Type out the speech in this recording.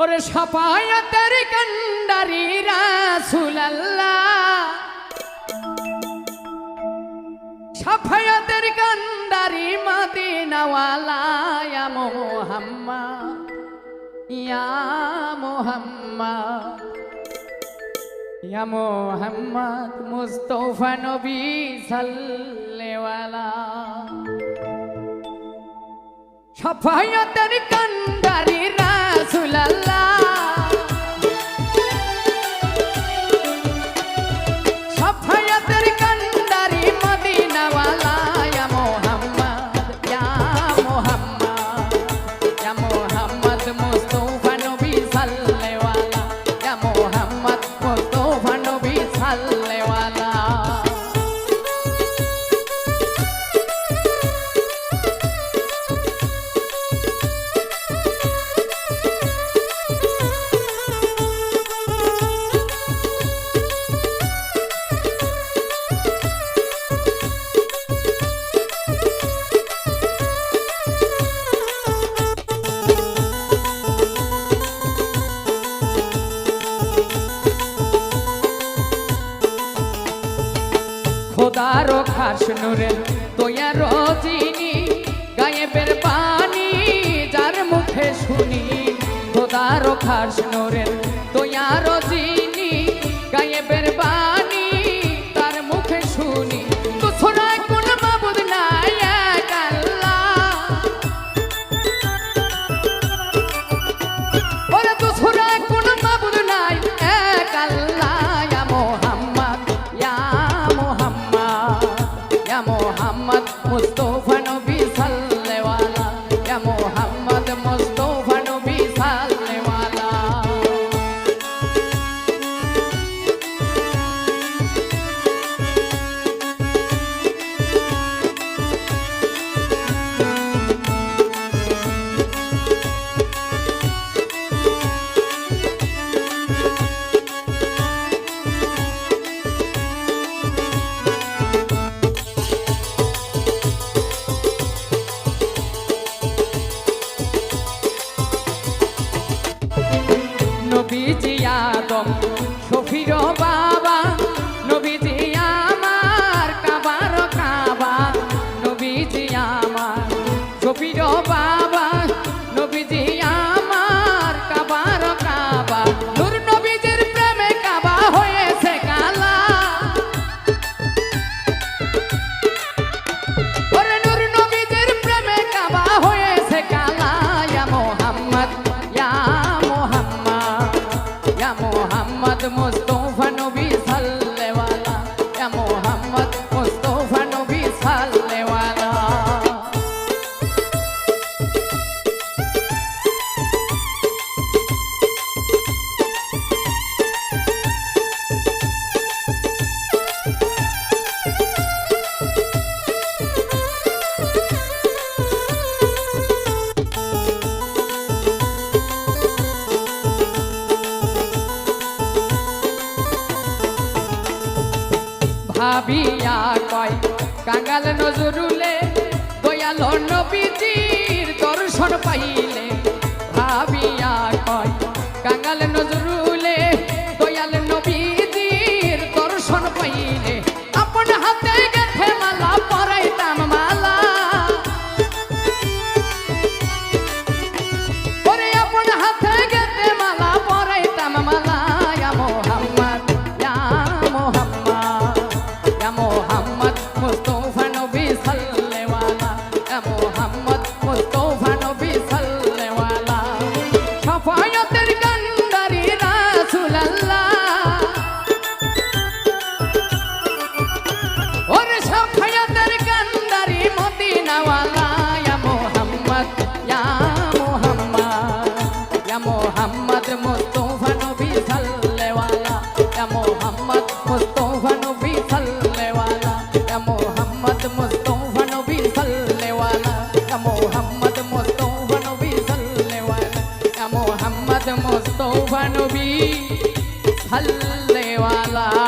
ওরে সাফায়াতের কান্ডারি রাসুলাল্লাহ। সাফায়াতের কান্ডারি মদিনাওয়ালা ইয়া মোহাম্মদ ইয়া মোহাম্মদ। ইয়া মোহাম্মদ মুস্তফা নবী সাল্লেওয়ালা সাফায়াতের কান্ডারি রাসুলাল্লাহ খোদারো খাস নুরের তোয়ার চিনি গায়েবের পানি যার মুখে শুনি খোদারো খাস নুরের নবীজি আদম। মোহাম্মদ ভাবিয়া কয় কাঙ্গাল নজরুলে দয়াল নবীজির দর্শন পাইলে। ভাবিয়া কয় কাঙ্গাল নজরুলে দয়াল নবীজির দর্শন পাইলে। মোহাম্মদ মুস্তফা নবী সাল্লেওয়ালা এ মোহাম্মদ মুস্তফা নবী সাল্লেওয়ালা সফায়তের কান্দারি রাসুলাল্লাহ। ওর সফায়তের কান্দারি মদিনাওয়ালা, ইয়া মোহাম্মদ ইয়া মোহাম্মদ ইয়া মোহাম্মদ মুস্তফা নবী সাল্লেওয়ালা ইয়া মোহাম্মদ মুস্তফা নবী সাল্লে তৌবা নবী হল্লেওয়ালা